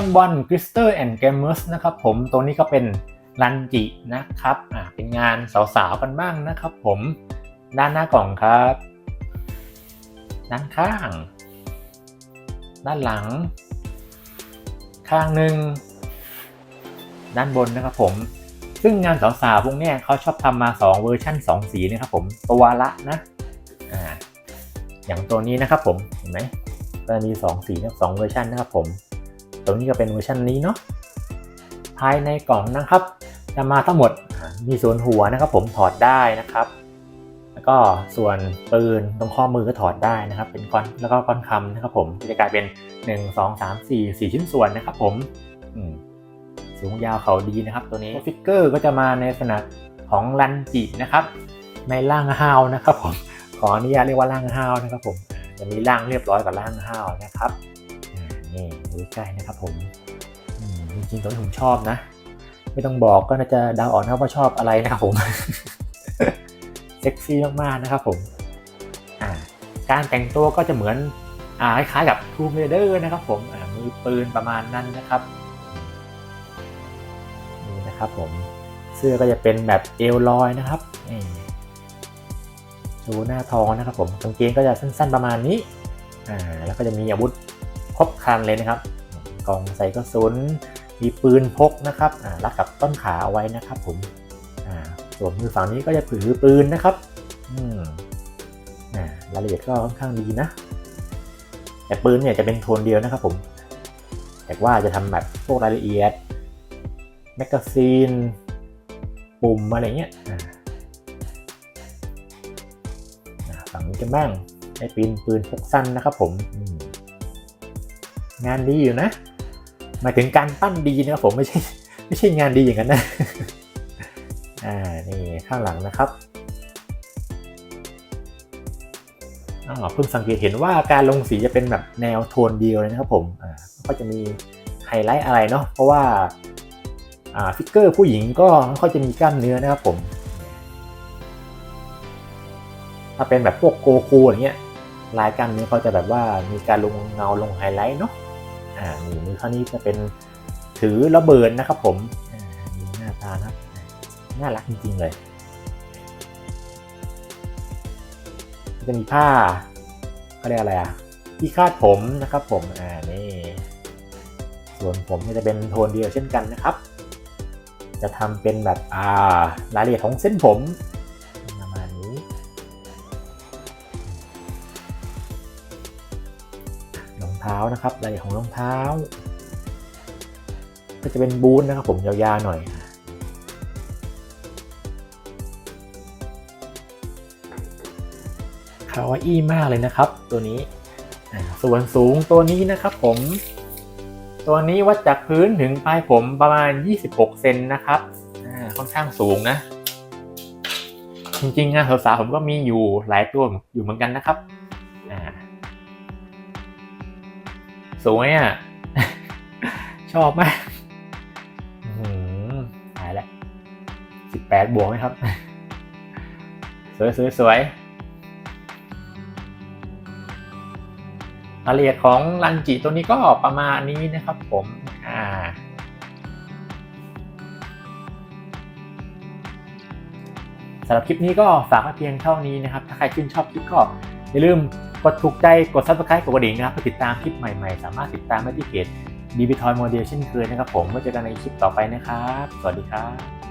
อนบอลคริสเตอร์แอนด์เกมเมอร์สนะครับผมตัวนี้ก็เป็นรันจินะครับอ่าเป็นงานสาวๆกันบ้างนะครับผม ด้านหน้ากล่องครับ ด้านข้าง ด้านหลัง ข้างหนึ่งด้านบนนะครับผม ซึ่งงานสาวๆพวกนี้เขาชอบทำมา 2 เวอร์ชั่น 2 สีนะครับผมตัวละนะอ่าอย่างตัวนี้นะครับผมเห็นไหมก็จะมี 2 สีสองเวอร์ชันนะครับผม ตัวนี้ก็เป็นเวอร์ชันนี้เนาะภายในกล่องนะครับ จะมาทั้งหมดมีส่วนหัวนะครับ ผมถอดได้นะครับ แล้วก็ส่วนปืนตรงข้อมือก็ถอดได้นะครับ เป็นก้อนแล้วก็ก้อนคำนะครับ ผมจะกลายเป็น 1 2 3 4 4 ชิ้นส่วนนะครับผมมสูงยาวเขาดีนะครับ ตัวนี้ฟิกเกอร์ก็จะมาในลักษณะของรันจินะครับ ในร่างฮาวนะครับ ผมขออนุญาตเรียกว่าร่างฮาวนะครับ ผมจะมีร่างเรียบร้อยกับร่างฮาวนะครับ นี่ดูใกล้นะครับผมจริงๆตัวนี้ผมชอบนะ ไม่ต้องบอกก็น่าจะดาวออกนะว่าชอบอะไรนะครับผมเซ็กซี่มากๆนะครับผมการแต่งตัวก็จะเหมือนอคล้ายๆกับทูมเรเดอร์นะครับผมอ่ามีปืนประมาณนั้นนะครับนี่นะครับผมเสื้อก็จะเป็นแบบเอลลอยนะครับชูหน้าทองนะครับผมกางเกงก็จะสั้นๆประมาณนี้แล้วก็จะมีอาวุธ ครบครันเลยนะครับ กล่องใส่กระสุน มีปืนพกนะครับรัดกับต้นขาเอาไว้นะครับ ผมส่วนมือฝั่งนี้ก็จะถือปืนนะครับรายละเอียดก็ค่อนข้างดีนะ แต่ปืนเนี่ยจะเป็นโทนเดียวนะครับผมแต่ว่าจะทำแบบพวกรายละเอียดแมกกาซีนปุ่มอะไรเงี้ยฝั่งนี้กันบ้างได้ปืนปืนพกสั้นนะครับผมม งานดีอยู่นะหมายถึงการปั้นดีนะครับผมไม่ใช่ไม่ใช่งานดีอย่างนั้นนะอ่านี่ข้างหลังนะครับอ๋อเพิ่งสังเกตเห็นว่าการลงสีจะเป็นแบบแนวโทนเดียวเลยนะครับผมอ่าก็จะมีไฮไลท์อะไรเนาะเพราะว่าอ่าฟิกเกอร์ผู้หญิงก็ไม่ค่อยจะมีกล้ามเนื้อนะครับผมถ้าเป็นแบบพวกโกคูอย่างเงี้ยลายกล้ามเนื้อเขาจะแบบว่ามีการลงเงาลงไฮไลท์เนาะ อ่านี่มือข้างนี้จะเป็นถือระเบิดนะครับผมอ่ามีหน้าตานะน่ารักจริงๆเลยจะมีผ้าเขาเรียกอะไรอะที่คาดผมนะครับผมอ่านี่ส่วนผมก็จะเป็นโทนเดียวเช่นกันนะครับ จะทำเป็นแบบอ่ารายละเอียดของเส้นผม ท้านะครับรายละเอียดของรองเท้า ก็จะเป็นบูทนะครับผมยาวๆหน่อยคาวาอี้มากเลยนะครับ ตัวนี้ส่วนสูงตัวนี้นะครับผม ตัวนี้วัดจากพื้นถึงปลายผมประมาณ 26 เซนนะครับค่อนข้างสูงนะ จริงๆงานสาวๆผมก็มีอยู่หลายตัวอยู่เหมือนกันนะครับ สวยอะ ชอบมากอื้อหือตายแล้ว18บวกไหมครับ สวยสวยสวยรายละเอียดของรันจิตัวนี้ก็ประมาณนี้นะครับผมอ่าสำหรับคลิปนี้ก็ฝากไว้เพียงเท่านี้นะครับ ถ้าใครชื่นชอบคลิปก็ อย่าลืมกดถูกใจ กด subscribe กดกระดิ่งนะครับเพื่อติดตามคลิปใหม่ๆ สามารถติดตามได้ที่เพจ d b t o y Model เช่นเคยนะครับผมไว้เจอกันในคลิปต่อไปนะครับ สวัสดีครับ